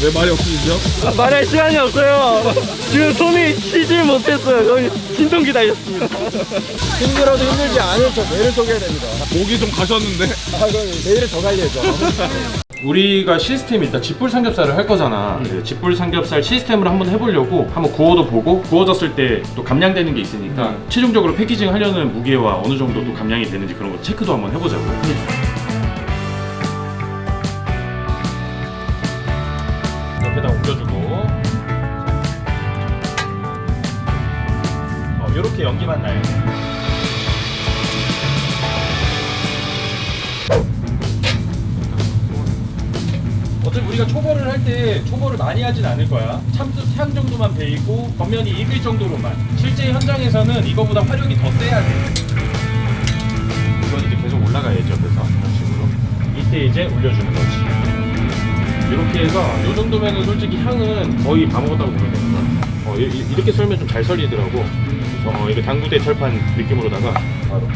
왜 말이 없으시죠? 말할 시간이 없어요. 지금 손이 쉬질 못했어요. 거의 진동기 달렸습니다. 힘들어도 힘들지 않은 저 매를 속여야 됩니다. 목이 좀 가셨는데 아, 그럼 내일은 더 갈려야죠. 우리가 시스템이 있다. 집불 삼겹살을 할 거잖아. 네, 집불 삼겹살 시스템을 한번 해보려고 한번 구워도 보고 구워졌을 때 또 감량되는 게 있으니까 최종적으로 패키징 하려는 무게와 어느 정도 또 감량이 되는지 그런 거 체크도 한번 해보자고. 옆 우리가 초벌을 할 때 초벌을 많이 하진 않을 거야. 참수 향 정도만 배이고 겉면이 익을 정도로만. 실제 현장에서는 이거보다 화력이 더 세야 돼. 이건 이제 계속 올라가야죠. 그래서 이런 식으로. 이때 이제 올려주는 거지. 이렇게 해서 이 정도면은 솔직히 향은 거의 다 먹었다고 보면 되는 거야. 어, 이- 이- 이렇게 썰면 좀 잘 썰리더라고. 어, 이거 당구대 철판 느낌으로다가 바로.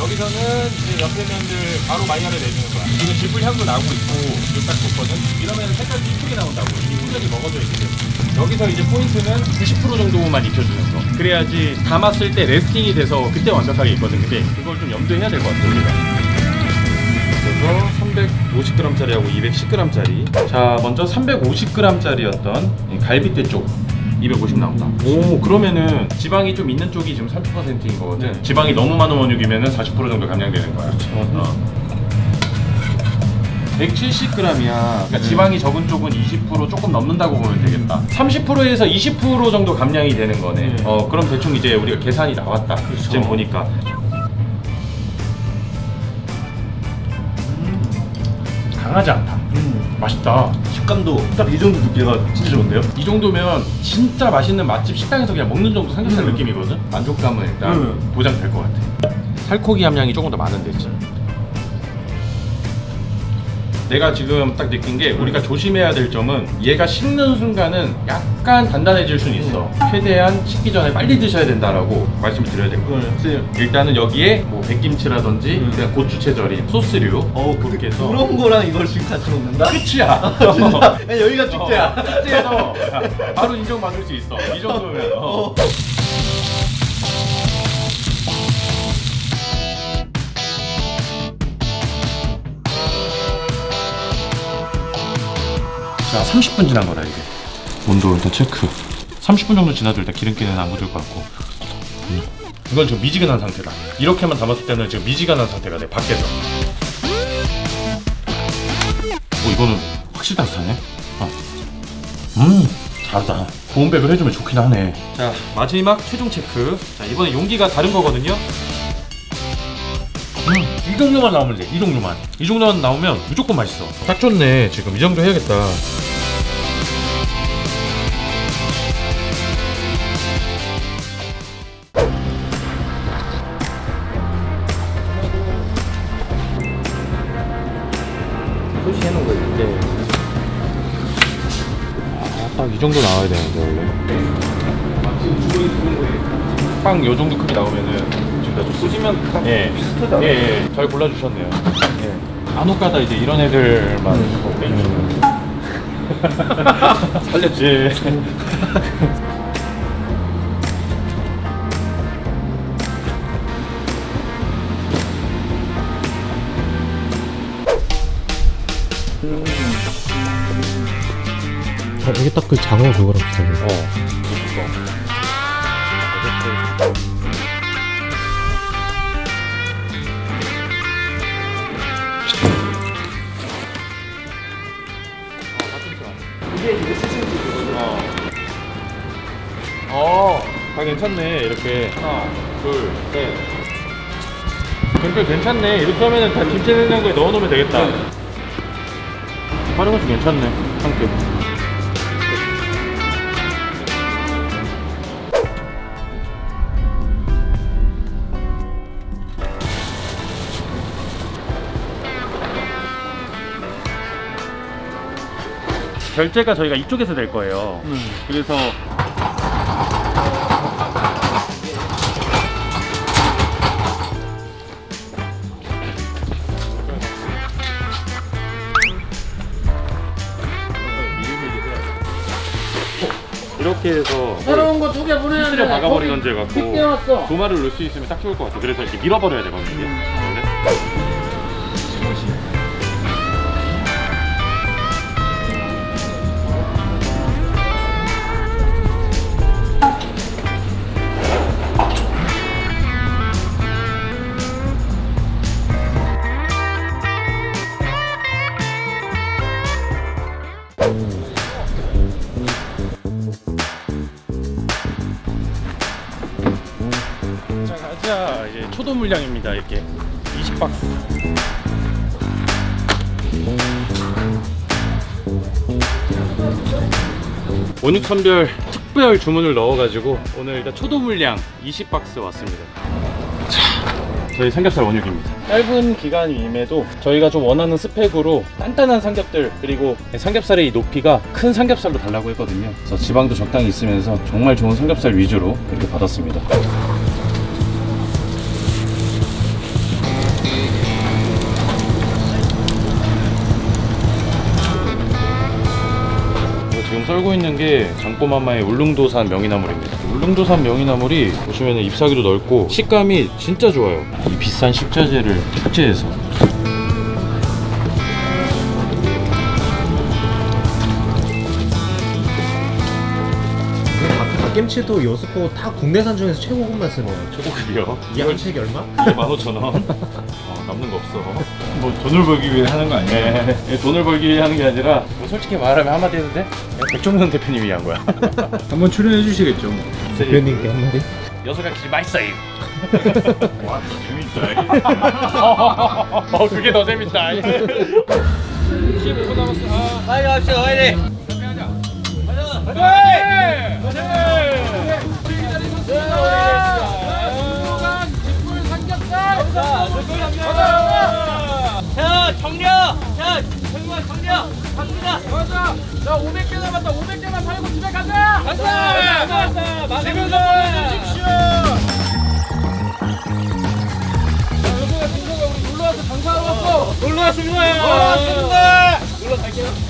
여기서는 이제 옆에 면들 바로 마이너를 내주는 거야. 지금 질불 향도 나고 있고 이거 딱 좋거든. 이러면 색깔이 이쁘게 나온다고. 이 풍력이 먹어져 있기 때문에. 여기서 이제 포인트는 90% 정도만 익혀주는 거. 그래야지 담았을 때 레스팅이 돼서 그때 완벽하게 익거든. 근데 그걸 좀 염두해야 될 것 같아 우리가. 그래서 350g짜리하고 210g짜리. 자, 먼저 350g짜리였던 갈비뼈 쪽. 250 나온다. 오, 그러면은 지방이 좀 있는 쪽이 지금 30%인 거거든. 지방이 너무 많은 원육이면은 40% 정도 감량되는 거야. 어. 170g이야. 그러니까 지방이 적은 쪽은 20% 조금 넘는다고 보면 되겠다. 30%에서 20% 정도 감량이 되는 거네. 어, 그럼 대충 이제 우리가 계산이 나왔다. 지금 보니까. 강하지 않다. 맛있다. 식감도 딱 이 정도 두께가 진짜 좋은데요? 이 정도면 진짜 맛있는 맛집 식당에서 그냥 먹는 정도 삼겹살 느낌이거든? 만족감은 일단 음. 보장될 것 같아. 살코기 함량이 조금 더 많은 데지. 내가 지금 딱 느낀 게 우리가 조심해야 될 점은 얘가 식는 순간은 약간 단단해질 수는 있어. 최대한 식기 전에 빨리 드셔야 된다라고 말씀을 드려야 될것 같아요. 네. 일단은 여기에 뭐 백김치라든지 음. 그냥 고추 채 절임, 소스류 어, 그렇게 해서 그런 거랑 이걸 지금 같이 먹는다? 끝이야. 아니, 여기가 축제야. 어, 축제에서 바로 인정받을 수 있어. 이 정도면. 어. 자, 30분 지난 거다 이게. 온도 일단 체크. 30분 정도 지나도 일단 기름기는 안 묻을 것 같고. 음. 이건 저 미지근한 상태다. 이렇게만 담았을 때는 지금 미지근한 상태가 돼 밖에서. 오 이거는 확실히 따뜻하네. 어. 음 잘하다. 보온백을 해주면 좋긴 하네. 자 마지막 최종 체크. 자 이번에 용기가 다른 거거든요. 음, 이 정도만 나오면 돼. 이 정도만. 이 정도만 나오면 무조건 맛있어. 딱 좋네. 지금 이 정도 해야겠다. 표시해놓은 거 있는데. 딱 이 정도 나와야 되는데 원래. 빵 요 정도 크기 나오면은 지금 다좀 쏘지면 딱 예. 비슷하다. 예, 예. 잘 골라주셨네요. 예. 안옥가다 이제 이런 애들만 뭐 빼주시면. 살렸지. 예. 이게 딱 그 장어 그거랑 비슷하네. 어. 이게 이제 시즌 어. 어, 다 괜찮네. 이렇게 하나, 둘, 셋. tempel 괜찮네. 이렇게 하면은 다 김치 냉장고에 넣어놓으면 되겠다. 활용은 좀 괜찮네. 한 끗. 결제가 저희가 이쪽에서 될 거예요. 그래서 이렇게 해서 새로운 거 두 개 보내는데 피스를 박아버리는 줄 빅게 같고 왔어 도마를 넣을 수 있으면 딱 좋을 것 같아. 그래서 이렇게 밀어버려야 되거든요. 이게. 원래. 자 이제 초도 물량입니다 이렇게. 20박스. 원육 선별 특별 주문을 넣어가지고 오늘 일단 초도 물량 20박스 왔습니다. 자 저희 삼겹살 원육입니다. 짧은 기간임에도 저희가 좀 원하는 스펙으로 단단한 삼겹들 그리고 삼겹살의 이 높이가 큰 삼겹살로 달라고 했거든요. 그래서 지방도 적당히 있으면서 정말 좋은 삼겹살 위주로 이렇게 받았습니다 썰고 있는 게 장꼬마마의 울릉도산 명이나물입니다. 울릉도산 명이나물이 보시면 잎사귀도 넓고 식감이 진짜 좋아요. 이 비싼 식자재를 특제해서 김치도 요스코 다 국내산 중에서 최고급만 쓰네요. 초고급이요. 이게 한 팩이 얼마? 15,000원. 어, 남는 거 없어. 뭐 돈을 벌기 위해 하는 거 아니에요? 네, 돈을 벌기 위해 하는 게 아니라 뭐 솔직히 말하면 한마디 해도 돼? 그냥 백종원 대표님이 한 거야. 한번 출연해 주시겠죠? 대표님께 한마디? 여섯가지 맛있어요. 와, 재밌다. 어, 그게 더 재밌다. 15분 남았어. 아. 빨리 갑시다 빨리 자 정려 자 정말 정려 갑니다 가자 자 500개 남았다 500개만 팔고 집에 가자 가자 가자 가자 집에서 보내주십시오 자 여보가 진서가 우리 놀러 와서 장사하러 왔어 놀러 왔습니다 왔습니다 놀러 갈게요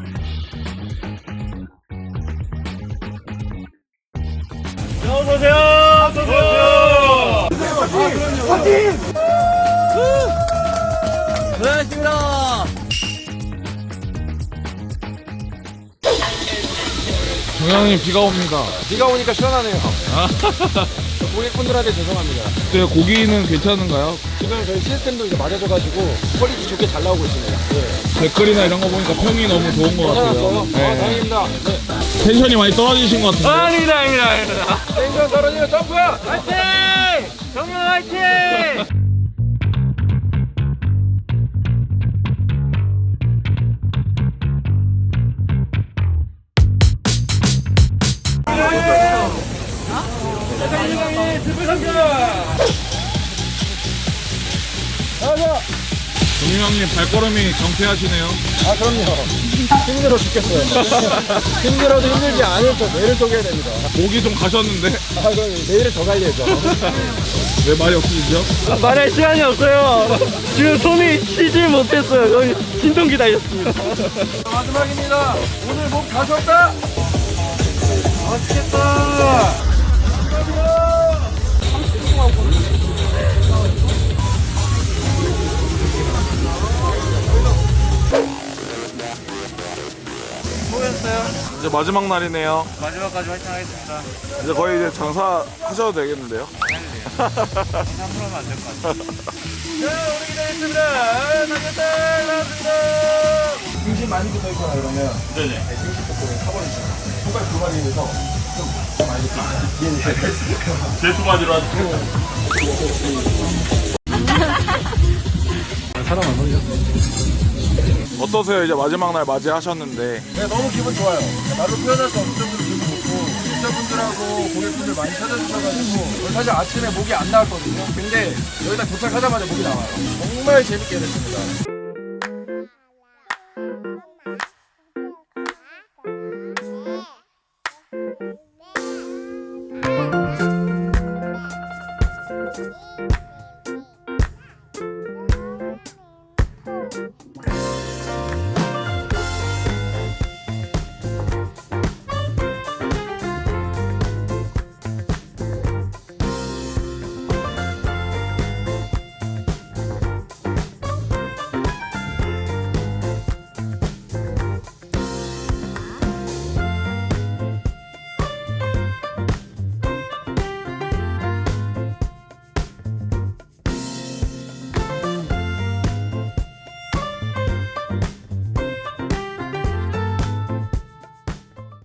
고생하셨습니다. 동양님 비가 옵니다. 비가 오니까 시원하네요. 고객분들한테 죄송합니다. 네, 고기는 괜찮은가요? 지금 저희 시스템도 이제 맞아져가지고 퀄리티 좋게 잘 나오고 있습니다. 예. 댓글이나 이런 거 보니까 평이 너무 좋은 것 같아요. 괜찮았어요? 아, 다행입니다. 네. 텐션이 많이 떨어지신 것 같은데. 아니다, 아니다, 아니다. 생선 떨어지면 점프! 화이팅! 정면 화이팅! 동양님 발걸음이 경쾌하시네요. 아, 그럼요. 힘들어 죽겠어요. 힘들어도 힘들지 않은 저 매를 속여야 됩니다. 목이 좀 가셨는데 아, 그럼 내일은 더 관리해줘. 왜 말이 없으시죠? 말할 시간이 없어요. 지금 손이 쉬질 못했어요. 거의 진동기 달렸습니다. 마지막입니다. 오늘 목 가셨다? 맛있겠다. 이제 마지막 날이네요. 마지막까지 화이팅 하겠습니다. 이제 거의 이제 장사 하셔도 되겠는데요? 등심 많이 붙어 있거나 그러면 네네. 등심 볶음에 타버리시면 손가락 두 마리 해서 좀 많이 제두 가지로 하죠. 어떠세요? 이제 마지막 날 맞이하셨는데 네, 너무 기분 좋아요. 말로 표현할 수 없을 정도로 기분 좋고, 시청자분들한테 분들하고 고객분들 많이 찾아주셔가지고 사실 아침에 목이 안 나왔거든요. 근데 여기다 도착하자마자 목이 나와요. 정말 재밌게 됐습니다.